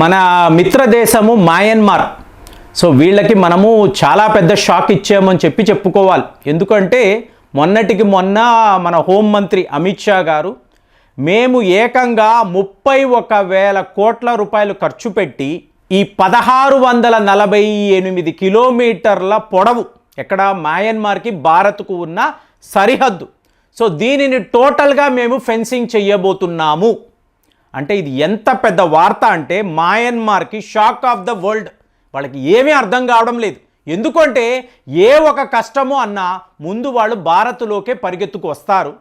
మన మిత్ర దేశము మయన్మార్ సో వీళ్ళకి మనము చాలా పెద్ద షాక్ ఇచ్చామని చెప్పి చెప్పుకోవాలి. ఎందుకంటే మొన్నటికి మొన్న మన హోంమంత్రి అమిత్ షా గారు మేము ఏకంగా ముప్పై ఒక వేల కోట్ల రూపాయలు ఖర్చు పెట్టి ఈ పదహారు వందల నలభై ఎనిమిది కిలోమీటర్ల పొడవు ఎక్కడ మయన్మార్కి భారత్కు ఉన్న సరిహద్దు. సో దీనిని టోటల్గా మేము ఫెన్సింగ్ చెయ్యబోతున్నాము అంటే ఇది ఎంత పెద్ద వార్త అంటే మాయన్మార్కి షాక్ ఆఫ్ ద వరల్డ్. వాళ్ళకి ఏమీ అర్థం కావడం లేదు. ఎందుకంటే ఏ ఒక కష్టమో అన్నా ముందు వాళ్ళు భారత్లోకే పరిగెత్తుకు వస్తారు.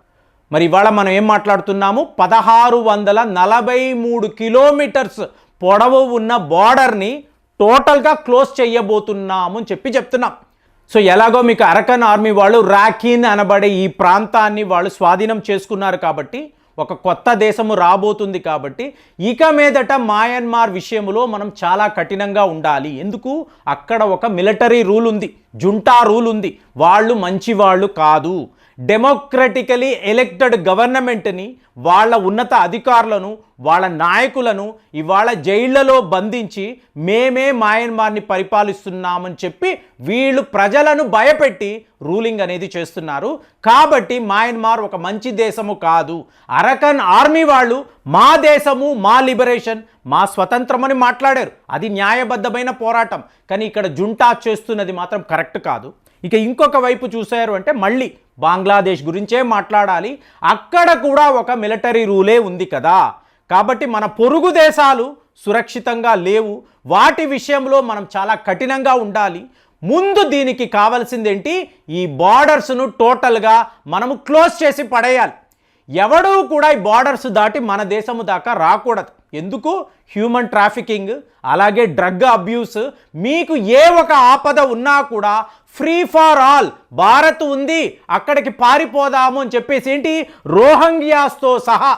మరి ఇవాళ మనం ఏం మాట్లాడుతున్నాము? పదహారు వందల నలభై మూడు కిలోమీటర్స్ పొడవు ఉన్న బార్డర్ని టోటల్గా క్లోజ్ చేయబోతున్నాము అని చెప్పి చెప్తున్నాం. సో ఎలాగో మీకు అరకన్ ఆర్మీ వాళ్ళు రాఖీన్ అనబడే ఈ ప్రాంతాన్ని వాళ్ళు స్వాధీనం చేసుకున్నారు కాబట్టి ఒక కొత్త దేశము రాబోతుంది కాబట్టి ఇక మీదట మయన్మార్ విషయంలో మనం చాలా కఠినంగా ఉండాలి. ఎందుకు? అక్కడ ఒక మిలిటరీ రూల్ ఉంది. జుంటా రూల్ ఉంది. వాళ్ళు మంచి వాళ్ళు కాదు. డెమోక్రటికలీ ఎలెక్టెడ్ గవర్నమెంట్ని వాళ్ళ ఉన్నత అధికారులను వాళ్ళ నాయకులను ఇవాళ జైళ్ళలో బంధించి మేమే మయన్మార్ని పరిపాలిస్తున్నామని చెప్పి వీళ్ళు ప్రజలను భయపెట్టి రూలింగ్ అనేది చేస్తున్నారు. కాబట్టి మయన్మార్ ఒక మంచి దేశము కాదు. అరకన్ ఆర్మీ వాళ్ళు మా దేశము మా లిబరేషన్ మా స్వతంత్రం అని మాట్లాడారు. అది న్యాయబద్ధమైన పోరాటం. కానీ ఇక్కడ జుంటా చేస్తున్నది మాత్రం కరెక్ట్ కాదు. ఇక ఇంకొక వైపు చూశారు అంటే మళ్ళీ బంగ్లాదేశ్ గురించే మాట్లాడాలి. అక్కడ కూడా ఒక మిలిటరీ రూలే ఉంది కదా. కాబట్టి మన పొరుగు దేశాలు సురక్షితంగా లేవు. వాటి విషయంలో మనం చాలా కఠినంగా ఉండాలి. ముందు దీనికి కావాల్సిందేంటి? ఈ బార్డర్స్ను టోటల్గా మనము క్లోజ్ చేసి పడేయాలి. ఎవడూ కూడా ఈ బార్డర్స్ దాటి మన దేశము దాకా రాకూడదు. ఎందుకు? హ్యూమన్ ట్రాఫికింగ్ అలాగే డ్రగ్ అబ్యూస్ మీకు ఏ ఒక ఆపద ఉన్నా కూడా ఫ్రీ ఫార్ ఆల్ భారత్ ఉంది అక్కడికి పారిపోదాము అని చెప్పేసి ఏంటి? రోహంగ్యాస్తో సహా.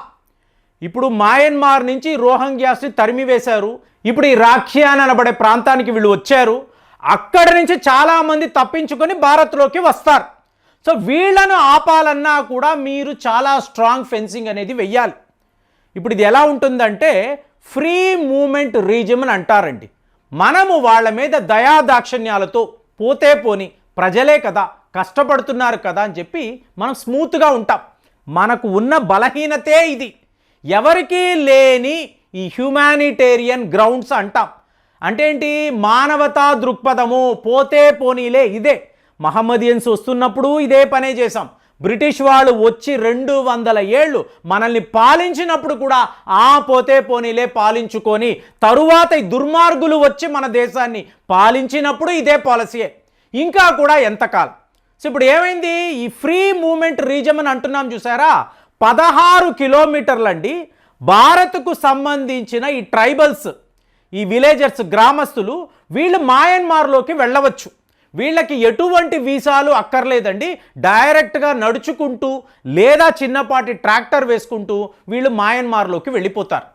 ఇప్పుడు మయన్మార్ నుంచి రోహంగ్యాస్ని తరిమివేశారు. ఇప్పుడు ఈ రాఖ్యాన్ అనబడే ప్రాంతానికి వీళ్ళు వచ్చారు. అక్కడి నుంచి చాలామంది తప్పించుకొని భారత్లోకి వస్తారు. సో వీళ్ళను ఆపాలన్నా కూడా మీరు చాలా స్ట్రాంగ్ ఫెన్సింగ్ అనేది వెయ్యాలి. ఇప్పుడు ఇది ఎలా ఉంటుందంటే ఫ్రీ మూమెంట్ రీజియం అని అంటారండి. మనము వాళ్ళ మీద దయాదాక్షిణ్యాలతో పోతే పోని ప్రజలే కదా కష్టపడుతున్నారు కదా అని చెప్పి మనం స్మూత్గా ఉంటాం. మనకు ఉన్న బలహీనతే ఇది. ఎవరికీ లేని ఈ హ్యుమానిటేరియన్ గ్రౌండ్స్ అంటాం. అంటే ఏంటి? మానవతా దృక్పథము పోతే పోనీలే ఇదే. మహమ్మదియన్స్ వస్తున్నప్పుడు ఇదే పనే చేశాం. బ్రిటిష్ వాళ్ళు వచ్చి రెండు వందల ఏళ్ళు మనల్ని పాలించినప్పుడు కూడా ఆ పోతే పోనీలే పాలించుకొని తరువాత ఈ దుర్మార్గులు వచ్చి మన దేశాన్ని పాలించినప్పుడు ఇదే పాలసీయే ఇంకా కూడా ఎంతకాలం? సో ఇప్పుడు ఏమైంది? ఈ ఫ్రీ మూమెంట్ రీజన్ అని అంటున్నాం చూసారా? పదహారు కిలోమీటర్లండి భారత్కు సంబంధించిన ఈ ట్రైబల్స్ ఈ విలేజర్స్ గ్రామస్తులు వీళ్ళు మాయన్మార్లోకి వెళ్ళవచ్చు. వీళ్ళకి ఎటువంటి వీసాలు అక్కర్లేదండి. డైరెక్ట్గా నడుచుకుంటూ లేదా చిన్నపాటి ట్రాక్టర్ వేసుకుంటూ వీళ్ళు మాయన్మార్లోకి వెళ్ళిపోతారు.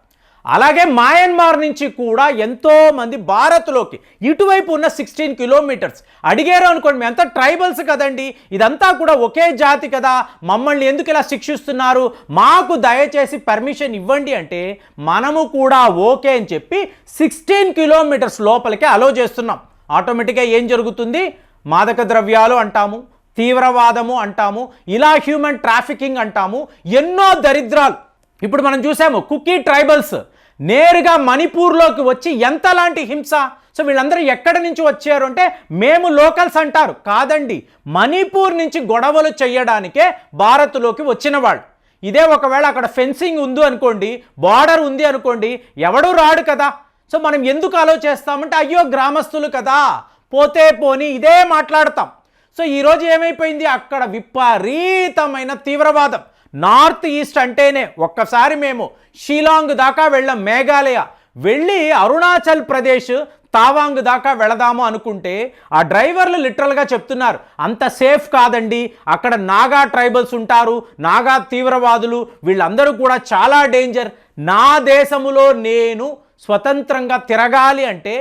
అలాగే మాయన్మార్ నుంచి కూడా ఎంతో మంది భారత్లోకి ఇటువైపు ఉన్న సిక్స్టీన్ కిలోమీటర్స్ అడిగారు అనుకోండి మేమంతా ట్రైబల్స్ కదండి? ఇదంతా కూడా ఒకే జాతి కదా. మమ్మల్ని ఎందుకు ఇలా శిక్షిస్తున్నారు? మాకు దయచేసి పర్మిషన్ ఇవ్వండి అంటే మనము కూడా ఓకే అని చెప్పి సిక్స్టీన్ కిలోమీటర్స్ లోపలికి అలో చేస్తున్నాం. ఆటోమేటిక్గా ఏం జరుగుతుంది? మాదక ద్రవ్యాలు అంటాము తీవ్రవాదము అంటాము ఇలా హ్యూమన్ ట్రాఫికింగ్ అంటాము ఎన్నో దరిద్రాలు. ఇప్పుడు మనం చూసాము కుకీ ట్రైబల్స్ నేరుగా మణిపూర్లోకి వచ్చి ఎంతలాంటి హింస? సో వీళ్ళందరూ ఎక్కడి నుంచి వచ్చారు అంటే మేము లోకల్స్ అంటారు కాదండి. మణిపూర్ నుంచి గొడవలు చేయడానికే భారత్లోకి వచ్చిన వాళ్ళు. ఇదే ఒకవేళ అక్కడ ఫెన్సింగ్ ఉంది అనుకోండి బార్డర్ ఉంది అనుకోండి ఎవడూ రాడు కదా. సో మనం ఎందుకు అలో చేస్తామంటే అయ్యో గ్రామస్తులు కదా పోతే పోని ఇదే మాట్లాడతాం. సో ఈరోజు ఏమైపోయింది? అక్కడ విపరీతమైన తీవ్రవాదం. నార్త్ ఈస్ట్ అంటేనే ఒక్కసారి మేము షిలాంగ్ దాకా వెళ్ళాం మేఘాలయ. వెళ్ళి అరుణాచల్ ప్రదేశ్ తావాంగ్ దాకా వెళదాము అనుకుంటే ఆ డ్రైవర్లు లిటరల్గా చెప్తున్నారు అంత సేఫ్ కాదండి అక్కడ నాగా ట్రైబల్స్ ఉంటారు నాగా తీవ్రవాదులు వీళ్ళందరూ కూడా చాలా డేంజర్. నా దేశములో నేను స్వతంత్రంగా తిరగాలి అంటే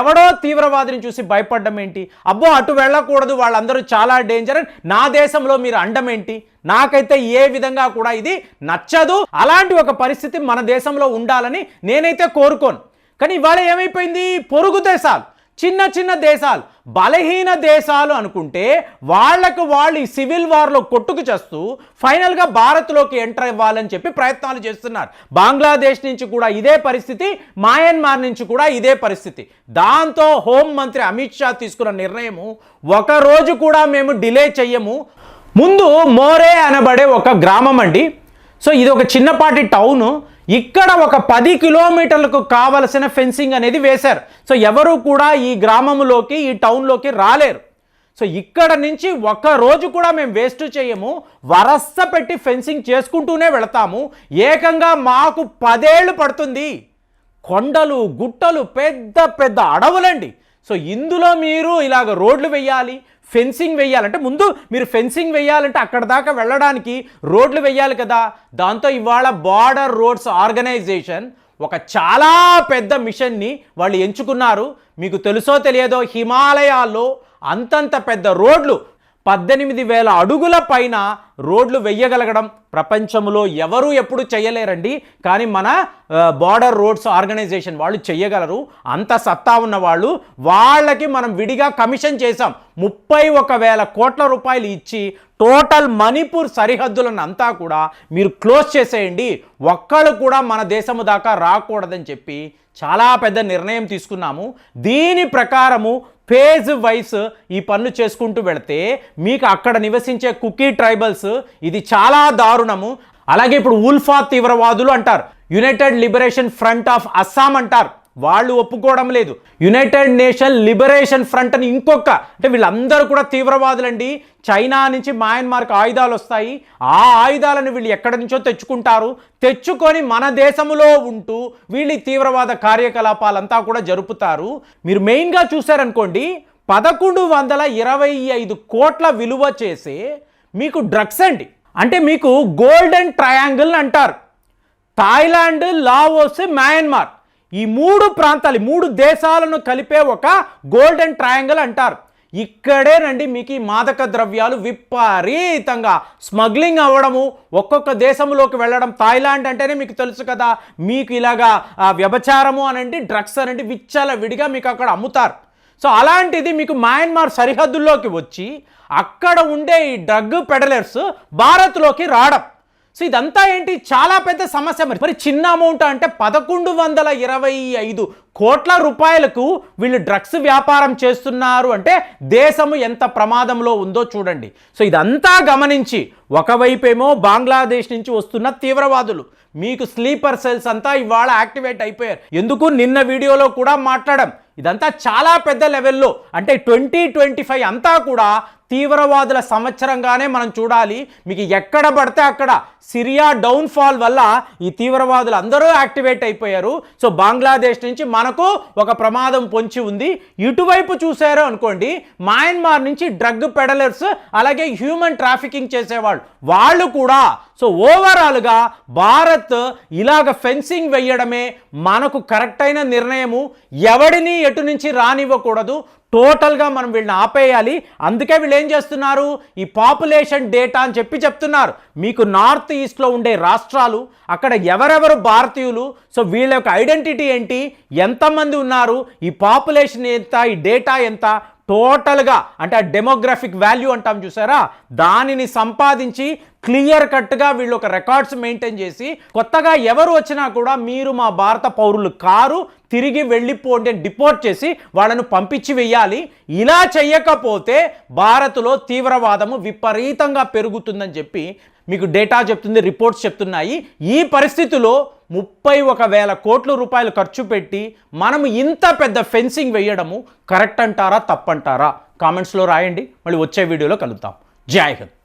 ఎవడో తీవ్రవాదిని చూసి భయపడడం ఏంటి? అబ్బో అటు వెళ్ళకూడదు వాళ్ళందరూ చాలా డేంజర్ అని నా దేశంలో మీరు అండం ఏంటి? నాకైతే ఏ విధంగా కూడా ఇది నచ్చదు. అలాంటి ఒక పరిస్థితి మన దేశంలో ఉండాలని నేనైతే కోరుకోను. కానీ ఇవాళ ఏమైపోయింది? పొరుగు దేశాలు. చిన్న చిన్న దేశాలు బలహీన దేశాలు అనుకుంటే వాళ్ళకు వాళ్ళు ఈ సివిల్ వార్లో కొట్టుకు చేస్తూ ఫైనల్గా భారత్లోకి ఎంటర్ ఇవ్వాలని చెప్పి ప్రయత్నాలు చేస్తున్నారు. బంగ్లాదేశ్ నుంచి కూడా ఇదే పరిస్థితి మయన్మార్ నుంచి కూడా ఇదే పరిస్థితి. దాంతో హోం మంత్రి అమిత్ షా తీసుకున్న నిర్ణయము ఒక రోజు కూడా మేము డిలే చెయ్యము. ముందు మోరే అనబడే ఒక గ్రామం అండి. సో ఇది ఒక చిన్నపాటి టౌను. ఇక్కడ ఒక పది కిలోమీటర్లకు కావలసిన ఫెన్సింగ్ అనేది వేశారు. సో ఎవరు కూడా ఈ గ్రామంలోకి ఈ టౌన్లోకి రాలేరు. సో ఇక్కడ నుంచి ఒక్క రోజు కూడా మేము వేస్ట్ చేయము. వరస పెట్టి ఫెన్సింగ్ చేసుకుంటూనే వెళతాము. ఏకంగా మాకు పదేళ్ళు పడుతుంది. కొండలు గుట్టలు పెద్ద పెద్ద అడవులండి. సో ఇందులో మీరు ఇలాగ రోడ్లు వేయాలి ఫెన్సింగ్ వేయాలంటే ముందు మీరు ఫెన్సింగ్ వేయాలంటే అక్కడ దాకా వెళ్ళడానికి రోడ్లు వేయాలి కదా. దాంతో ఇవాళ బార్డర్ రోడ్స్ ఆర్గనైజేషన్ ఒక చాలా పెద్ద మిషన్ని వాళ్ళు ఎంచుకున్నారు. మీకు తెలుసో తెలియదో హిమాలయాల్లో అంతంత పెద్ద రోడ్లు పద్దెనిమిది వేల అడుగుల పైన రోడ్లు వెయ్యగలగడం ప్రపంచంలో ఎవరు ఎప్పుడు చేయలేరండి కానీ మన బార్డర్ రోడ్స్ ఆర్గనైజేషన్ వాళ్ళు చెయ్యగలరు. అంత సత్తా ఉన్న వాళ్ళు. వాళ్ళకి మనం విడిగా కమిషన్ చేశాం. ముప్పై ఒక వేల కోట్ల రూపాయలు ఇచ్చి టోటల్ మణిపూర్ సరిహద్దులను అంతా కూడా మీరు క్లోజ్ చేసేయండి. ఒక్కళ్ళు కూడా మన దేశము దాకా రాకూడదని చెప్పి చాలా పెద్ద నిర్ణయం తీసుకున్నాము. దీని ప్రకారము ఫేజ్ వైస్ ఈ పనులు చేసుకుంటూ వెళితే మీకు అక్కడ నివసించే కుకీ ట్రైబల్స్ ఇది చాలా దారుణము. అలాగే ఇప్పుడు ఉల్ఫా తీవ్రవాదులు అంటారు. United Liberation Front of Assam అంటారు. వాళ్ళు ఒప్పుకోవడం లేదు. యునైటెడ్ నేషన్ లిబరేషన్ ఫ్రంట్ అని ఇంకొక అంటే వీళ్ళందరూ కూడా తీవ్రవాదులండి. చైనా నుంచి మయన్మార్కి ఆయుధాలు వస్తాయి. ఆ ఆయుధాలను వీళ్ళు ఎక్కడి నుంచో తెచ్చుకుంటారు. తెచ్చుకొని మన దేశంలో ఉంటూ వీళ్ళు తీవ్రవాద కార్యకలాపాలంతా కూడా జరుపుతారు. మీరు మెయిన్గా చూసారనుకోండి పదకొండు వందల ఇరవై ఐదు కోట్ల విలువ చేసే మీకు డ్రగ్స్ అండి. అంటే మీకు గోల్డెన్ ట్రయాంగిల్ అంటారు. Thailand Laos Myanmar. ఈ మూడు ప్రాంతాలు మూడు దేశాలను కలిపే ఒక గోల్డెన్ ట్రయాంగిల్ అంటారు. ఇక్కడేనండి మీకు ఈ మాదక ద్రవ్యాలు విపరీతంగా స్మగ్లింగ్ అవ్వడము ఒక్కొక్క దేశంలోకి వెళ్ళడం. థాయిలాండ్ అంటేనే మీకు తెలుసు కదా మీకు ఇలాగా వ్యభచారము అనండి డ్రగ్స్ అనండి విచ్చల విడిగా మీకు అక్కడ అమ్ముతారు. సో అలాంటిది మీకు మయన్మార్ సరిహద్దుల్లోకి వచ్చి అక్కడ ఉండే ఈ డ్రగ్ పెడలర్స్ భారత్లోకి రావడం. సో ఇదంతా ఏంటి? చాలా పెద్ద సమస్య మరి. మరి చిన్న అమౌంట్ అంటే పదకొండు వందల ఇరవై ఐదు కోట్ల రూపాయలకు వీళ్ళు డ్రగ్స్ వ్యాపారం చేస్తున్నారు అంటే దేశము ఎంత ప్రమాదంలో ఉందో చూడండి. సో ఇదంతా గమనించి ఒకవైపేమో బంగ్లాదేశ్ నుంచి వస్తున్న తీవ్రవాదులు. మీకు స్లీపర్ సెల్స్ అంతా ఇవాళ యాక్టివేట్ అయిపోయారు. ఎందుకు? నిన్న వీడియోలో కూడా మాట్లాడాం. ఇదంతా చాలా పెద్ద లెవెల్లో అంటే ట్వంటీ ట్వంటీ ఫైవ్ అంతా కూడా తీవ్రవాదుల సంవత్సరంగానే మనం చూడాలి. మీకు ఎక్కడ పడితే అక్కడ సిరియా డౌన్ఫాల్ వల్ల ఈ తీవ్రవాదులు అందరూ యాక్టివేట్ అయిపోయారు. సో బంగ్లాదేశ్ నుంచి మనకు ఒక ప్రమాదం పొంచి ఉంది. ఇటువైపు చూశారు అనుకోండి మయన్మార్ నుంచి డ్రగ్ పెడలర్స్ అలాగే హ్యూమన్ ట్రాఫికింగ్ చేసేవాళ్ళు. వాళ్ళు కూడా సో ఓవరాల్గా భారత్ ఇలాగ ఫెన్సింగ్ వేయడమే మనకు కరెక్ట్ అయిన నిర్ణయము. ఎవడిని ఎటు నుంచి రానివ్వకూడదు. టోటల్గా మనం వీళ్ళని ఆపేయాలి. అందుకే వీళ్ళు ఏం చేస్తున్నారు? ఈ పాపులేషన్ డేటా అని చెప్పి చెప్తున్నారు. మీకు నార్త్ ఈస్ట్లో ఉండే రాష్ట్రాలు అక్కడ ఎవరెవరు భారతీయులు సో వీళ్ళ యొక్క ఐడెంటిటీ ఏంటి? ఎంతమంది ఉన్నారు? ఈ పాపులేషన్ ఎంత? ఈ డేటా ఎంత? టోటల్గా అంటే ఆ డెమోగ్రఫిక్ వాల్యూ అంటాం చూసారా? దానిని సంపాదించి క్లియర్ కట్గా వీళ్ళు ఒక రికార్డ్స్ మెయింటైన్ చేసి కొత్తగా ఎవరు వచ్చినా కూడా మీరు మా భారత పౌరులు కారు తిరిగి వెళ్ళిపోండి అని డిపోర్ట్ చేసి వాళ్ళను పంపించి వెయ్యాలి. ఇలా చేయకపోతే భారత్లో తీవ్రవాదము విపరీతంగా పెరుగుతుందని చెప్పి మీకు డేటా చెప్తుంది రిపోర్ట్స్ చెప్తున్నాయి. ఈ పరిస్థితిలో ముప్పై ఒక వేల కోట్ల రూపాయలు ఖర్చు పెట్టి మనం ఇంత పెద్ద ఫెన్సింగ్ వేయడము కరెక్ట్ అంటారా తప్పంటారా? కామెంట్స్లో రాయండి. మళ్ళీ వచ్చే వీడియోలో కలుద్దాం. జై హింద్.